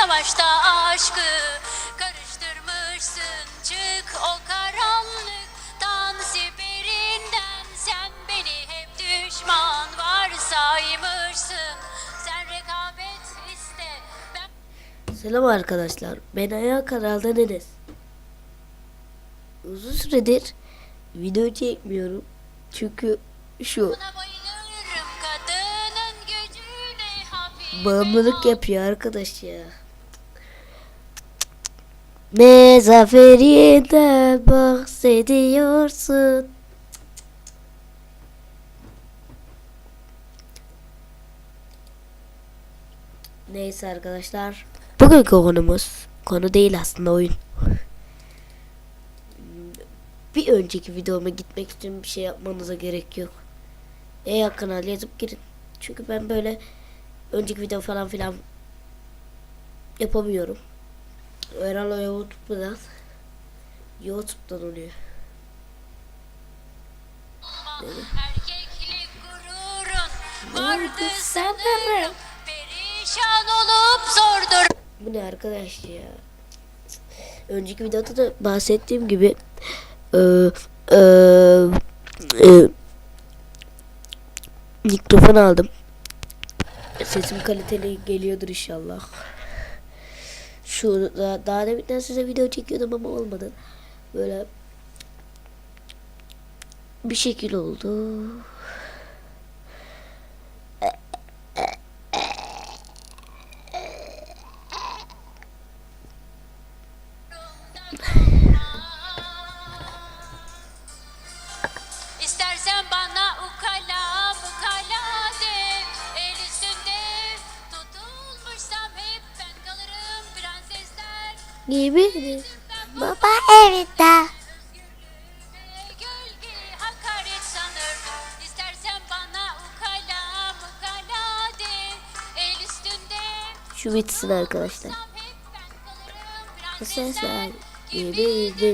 savaşta aşkı karıştırmışsın çık o karanlıktan siperinden sen beni hep düşman varsaymışsın sen rekabet iste ben Selam arkadaşlar. Ben Ayağı kanalda Enes. Uzun süredir video çekmiyorum. Çünkü şu bağımlılık yapıyor arkadaş ya. Ne zaferinden bahsediyorsun? Neyse arkadaşlar. Bugünkü konumuz konu değil aslında oyun. Bir önceki videoma gitmek için bir şey yapmanıza gerek yok. E kanal yazıp girin. Çünkü ben böyle önceki video falan filan yapamıyorum. Herhalde YouTube'dan YouTube'dan oluyor. Gururun vardı sanırım Perişan olup zordur Bu ne arkadaş ya? Önceki videoda da bahsettiğim gibi e, e, e, mikrofon aldım. Sesim kaliteli geliyordur inşallah. Şu da, daha deminden size video çekiyordum ama olmadı. Böyle bir şekil oldu. De El üstünde Şu bitsin arkadaşlar. Sesler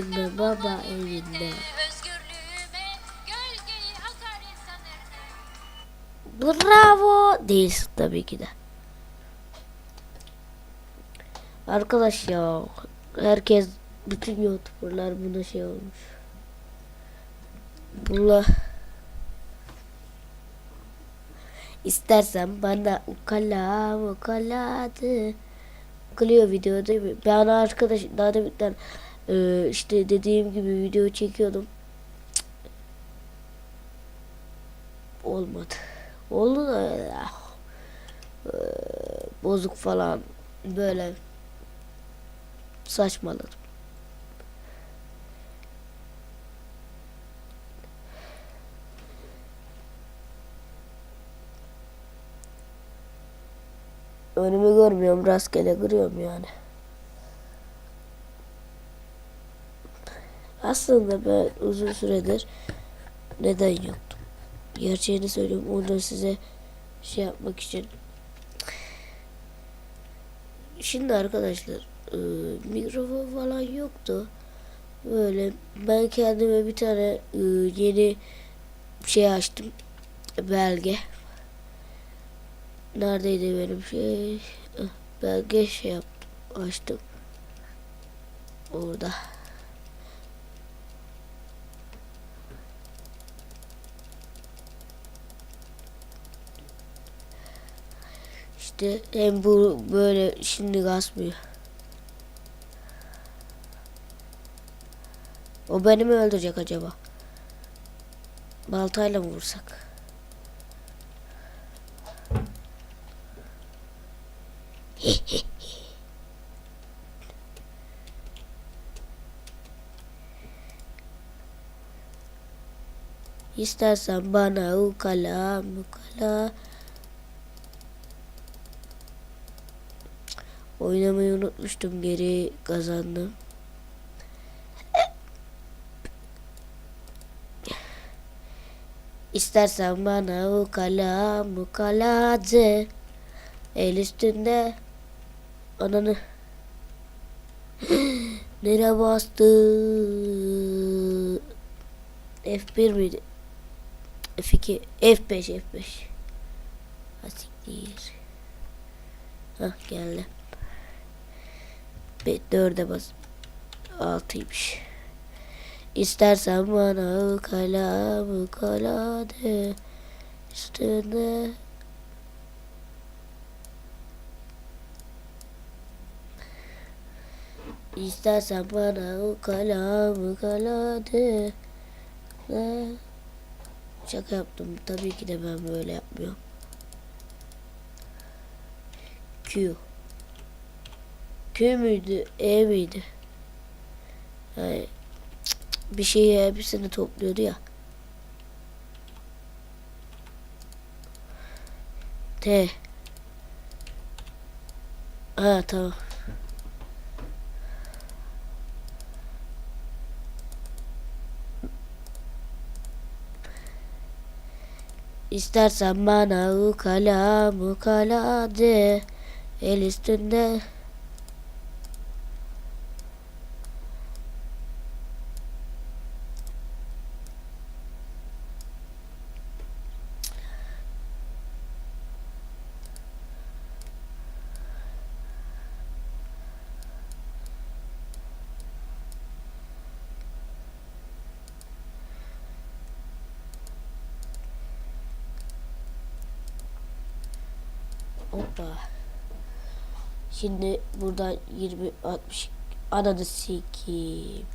mi baba evinde. Bravo değilsin tabii ki de. Arkadaş ya herkes bütün youtuberlar buna şey olmuş. Buna istersen bana ukala ukaladı kılıyor video değil mi? Ben arkadaş daha demikten e, işte dediğim gibi video çekiyordum. Cık. Olmadı. Oldu da ya. Ee, bozuk falan böyle saçmaladım. Önümü görmüyorum rastgele kırıyorum yani. Aslında ben uzun süredir neden yoktum? Gerçeğini söylüyorum. Onu size şey yapmak için. Şimdi arkadaşlar e, mikrofon falan yoktu. Böyle ben kendime bir tane e, yeni şey açtım. Belge. Neredeydi benim şey? Eh, Belge şey yaptım. Açtım. Orada. İşte hem bu böyle şimdi kasmıyor. O beni mi öldürecek acaba? Baltayla mı vursak? İstersen bana ukala mukala Oynamayı unutmuştum geri kazandım. İstersen bana ukala mukalacı El üstünde. Ananı. Nereye bastı? F1 miydi? F2 F5 F5 Asiktir. Hah geldi. Be, dörde bas. Altıymış. İstersen bana ukala ukala de üstüne İstersen bana ukala ukala de de Şaka yaptım. Tabii ki de ben böyle yapmıyorum. Q. Q müydü? E miydi? Cık, bir şeyi hepsini topluyordu ya. T. Ha tamam. İstersen bana ukala mukala de El üstünde Hoppa. Şimdi buradan 20 60 ananı sikeyim.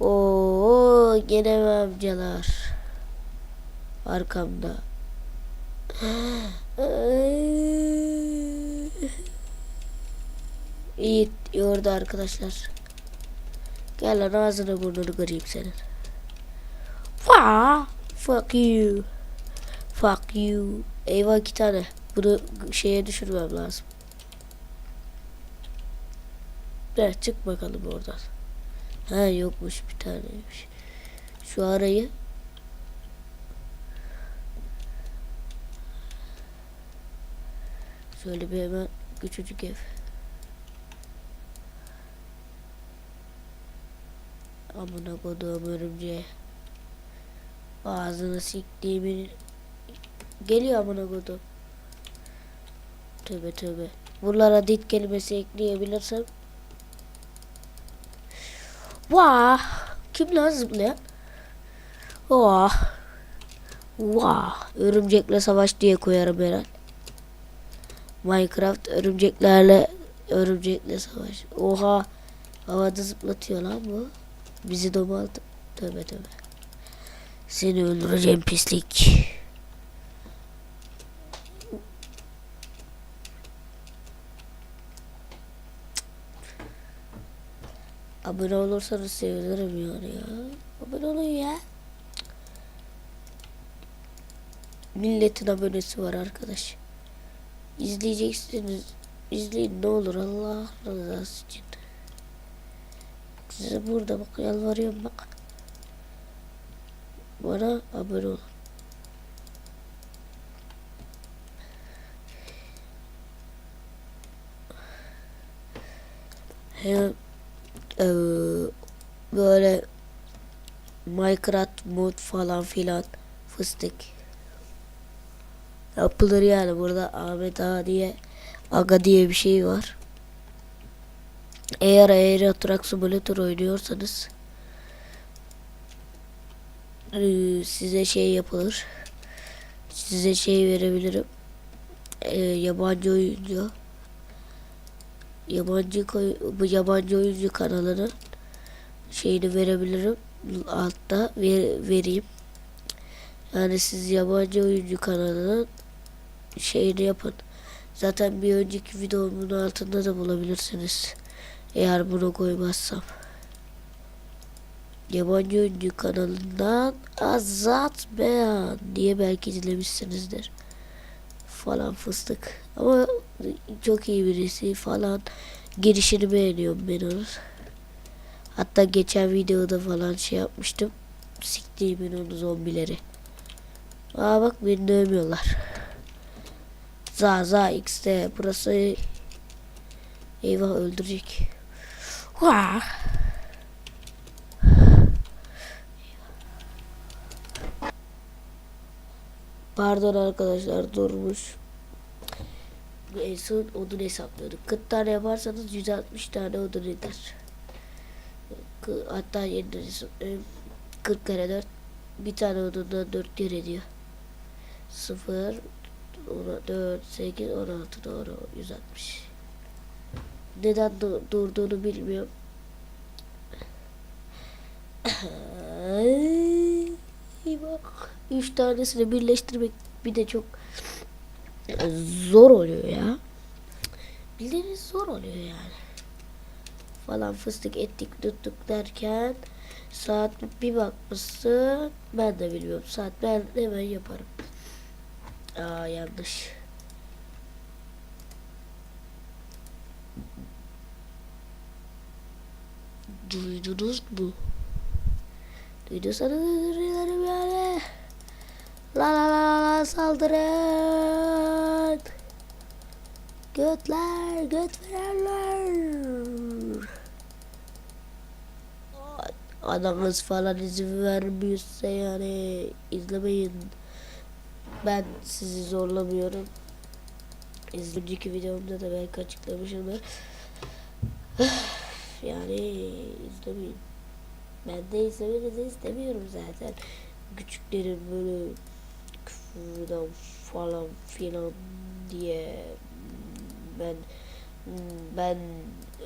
Oo gene amcalar arkamda. İyi yordu arkadaşlar. Gel lan ağzını burnunu kırayım senin. Fuck you. Fuck you. Eyvah iki tane. Bunu şeye düşürmem lazım. Evet çık bakalım oradan. Ha yokmuş bir taneymiş. Şu arayı Şöyle bir hemen küçücük ev. Amına koduğum örümceğe. Ağzını siktiğimin Geliyor amına kodum. Tövbe tövbe. Bunlara dit kelimesi ekleyebilirsem. Vah! Kim lan zıplayan? Vah! Vah! Örümcekle savaş diye koyarım herhalde. Minecraft örümceklerle örümcekle savaş. Oha! Havada zıplatıyor lan bu. Bizi domaldı. Tövbe tövbe. Seni öldüreceğim pislik. Abone olursanız sevinirim yani ya. Abone olun ya. Milletin abonesi var arkadaş. İzleyeceksiniz. İzleyin ne olur Allah rızası için. Size burada bak yalvarıyorum bak. Bana abone olun. Hem eee, böyle Minecraft mod falan filan fıstık yapılır yani burada Ahmet Ağa diye Aga diye bir şey var. Eğer Eğer Truck Simulator oynuyorsanız eee, size şey yapılır. Size şey verebilirim. Eee, yabancı oyuncu yabancı bu yabancı oyuncu kanalının şeyini verebilirim altta ver, vereyim. Yani siz yabancı oyuncu kanalının şeyini yapın. Zaten bir önceki videomun altında da bulabilirsiniz. Eğer bunu koymazsam. Yabancı oyuncu kanalından Azat Beyan diye belki dinlemişsinizdir. Falan fıstık. Ama çok iyi birisi falan. Girişini beğeniyorum ben onun. Hatta geçen videoda falan şey yapmıştım. Siktiğimin onu zombileri. Aa bak beni dövmüyorlar. Za za x'de burası eyvah öldürecek. Vah. Pardon arkadaşlar durmuş. en son odun hesaplıyorduk. 40 tane yaparsanız 160 tane odun eder. Hatta yeniden hesaplayayım. 40 kere 4 bir tane odundan 4 yer ediyor. 0 4 8 16 doğru 160. Neden du- durduğunu bilmiyorum. Ay, bak. Üç tanesini birleştirmek bir de çok zor oluyor ya. Bildiğiniz zor oluyor yani. Falan fıstık ettik tuttuk derken saat bir bakmışsın ben de bilmiyorum saat ben hemen yaparım. Aa yanlış. Duydunuz mu? Duyduysanız dilerim yani. La la la la saldırın. Götler, göt verenler. Anamız falan izin vermiyorsa yani izlemeyin. Ben sizi zorlamıyorum. İz- Önceki videomda da belki açıklamışımdır. yani izlemeyin. Ben de izlemenizi istemiyorum zaten. Küçüklerin böyle küfürden falan filan diye ben ben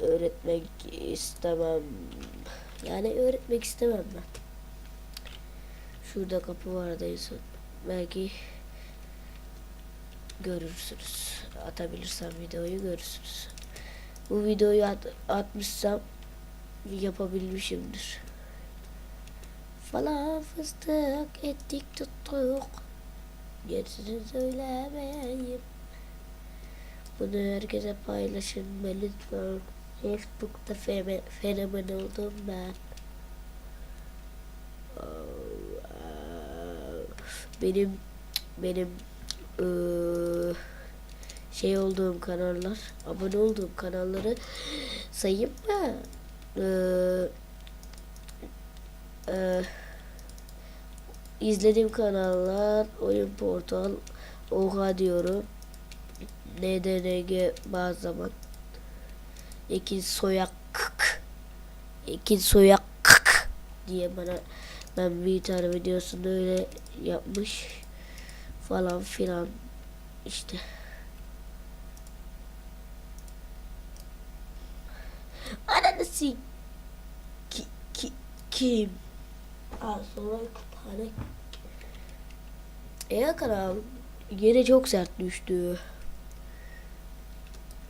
öğretmek istemem. Yani öğretmek istemem ben. Şurada kapı vardı en. Belki görürsünüz. Atabilirsem videoyu görürsünüz. Bu videoyu at, atmışsam yapabilmişimdir. Falan fıstık ettik tuttuk. Gerisini söylemeyeyim. Bunu herkese paylaşın ve lütfen. Facebook'ta feme, fenomen oldum ben. Benim benim şey olduğum kanallar, abone olduğum kanalları sayayım mı? Eee eee, izlediğim kanallar Oyun Portal, Oha diyorum. NDNG bazı zaman. Ekin soyak Ekin soyak diye bana ben bir tane videosunda öyle yapmış falan filan işte. Ananı ki, ki, kim? Aa, sonra tane e kanal yere çok sert düştü.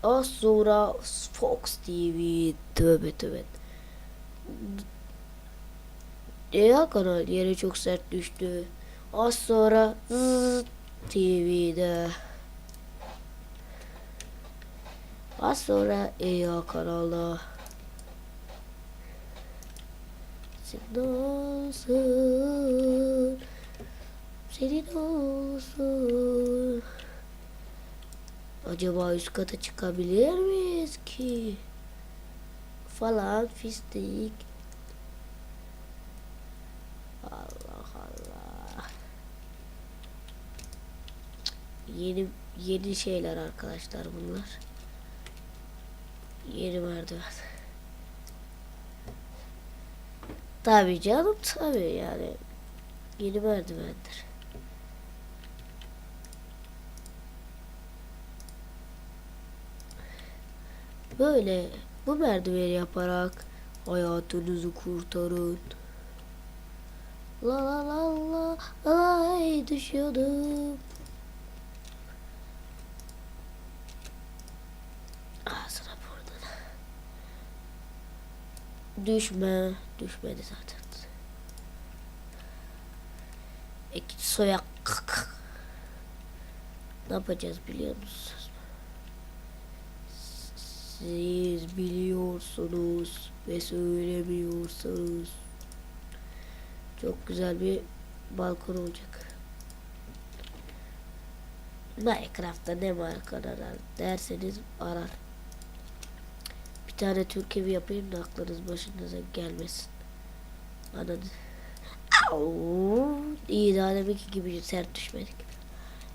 Az sonra Fox TV tövbe tövbe. Ya kanal yere çok sert düştü. Az sonra Zzz TV'de. Az sonra EA kanalda. Senin olsun. Senin olsun. Acaba üst kata çıkabilir miyiz ki? Falan fistik. Allah Allah. Yeni yeni şeyler arkadaşlar bunlar. Yeni merdiven. Tabii canım tabii yani. Yeni merdivendir. Böyle bu merdiveni yaparak hayatınızı kurtarın. La la la la ay düşüyordum. Ağzına burnuna. Düşme. Düşmedi zaten. Ekin soyak. Ne yapacağız biliyor musunuz? Siz biliyorsunuz ve söylemiyorsunuz. Çok güzel bir balkon olacak. Minecraft'ta ne var kadar derseniz arar. Bir tane Türk evi yapayım da aklınız başınıza gelmesin. Anladın? İyi daha deminki gibi sert düşmedik.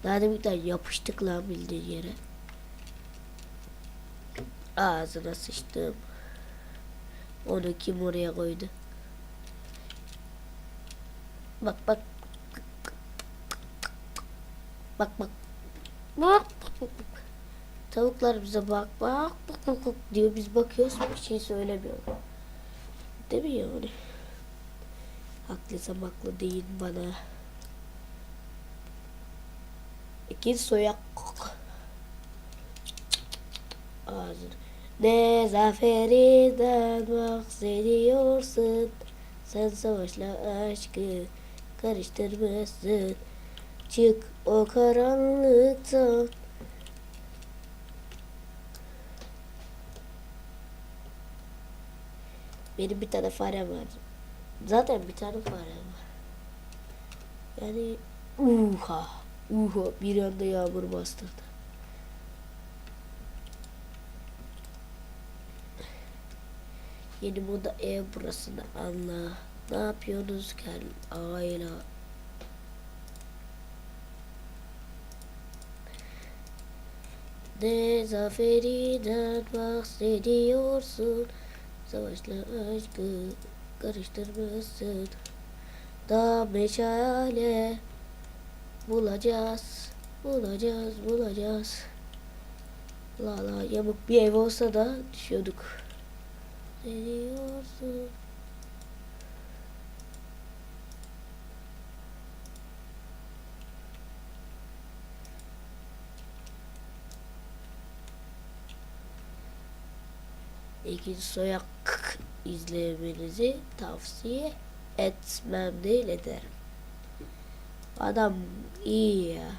Daha deminkten yapıştık lan bildiğin yere. Ağzına sıçtım. Onu kim oraya koydu? Bak bak. Bak bak. Bak. Tavuklar bize bak bak bak bak, bak diyor. Biz bakıyoruz bir şey söylemiyor. Değil mi yani? Haklıysam haklı değil bana. İki soyak. Ağzını. Ne zaferinden bahsediyorsun? Sen savaşla aşkı karıştırmışsın. Çık o karanlıktan. Benim bir tane farem var. Zaten bir tane farem var. Yani uha uha bir anda yağmur bastırdı. Yeni moda ev burası da anla. Ne yapıyorsunuz gel aile. Ne zaferinden bahsediyorsun? Savaşla aşkı karıştırmışsın. Da meşale bulacağız, bulacağız, bulacağız. La la yamuk bir ev olsa da düşüyorduk. Ne İkinci soyak izlemenizi tavsiye etmem değil ederim. Adam iyi ya.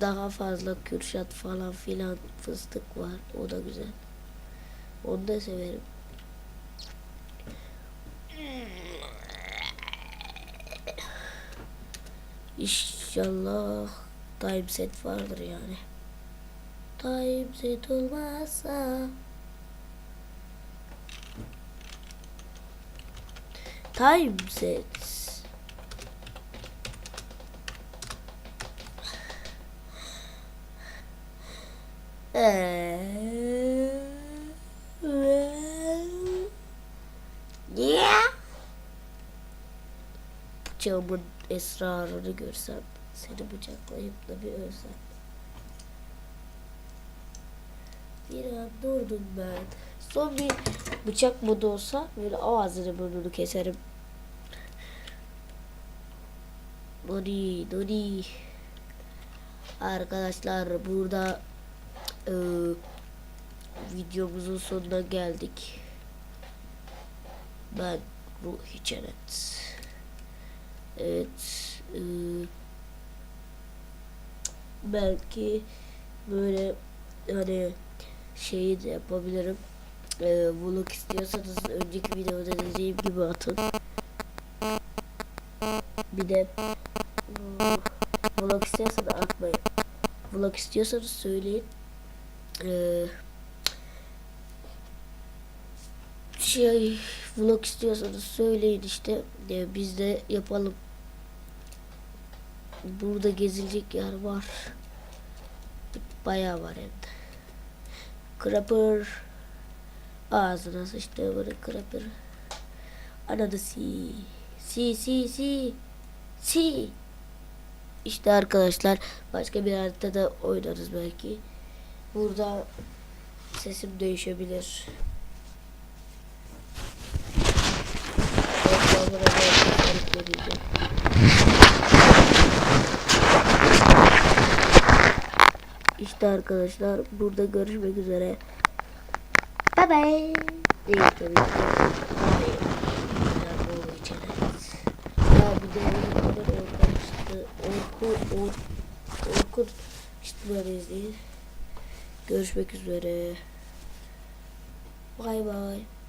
Daha fazla Kürşat falan filan fıstık var. O da güzel. Onu da severim. İnşallah time set vardır yani. Time set olmazsa Time set Yeah. Bıçağımın esrarını görsem seni bıçaklayıp da bir ölsem. Bir an durdum ben. Son bir bıçak modu olsa böyle ağzını burnunu keserim. Noni, Noni. Arkadaşlar burada e, videomuzun sonuna geldik. Ben Ruhi Cennet. Evet. e, belki böyle hani şeyi de yapabilirim. E, vlog istiyorsanız önceki videoda dediğim gibi atın. Bir de vlog istiyorsanız atmayın. Vlog istiyorsanız söyleyin. Eee şey vlog istiyorsanız söyleyin işte e, biz de yapalım. Burada gezilecek yer var. Bayağı var hem de. Crapper ağzına sıçtı bunu Crapper. Ananı si. Si si si. Si. İşte arkadaşlar başka bir haritada oynarız belki. Burada sesim değişebilir. Reklamlara belki İşte arkadaşlar burada görüşmek üzere. Bye bye. Değil tabii ki. Ya bir de Orkun işte Orkun Or, Orkun işte böyle izleyin. Görüşmek üzere. Bye bye.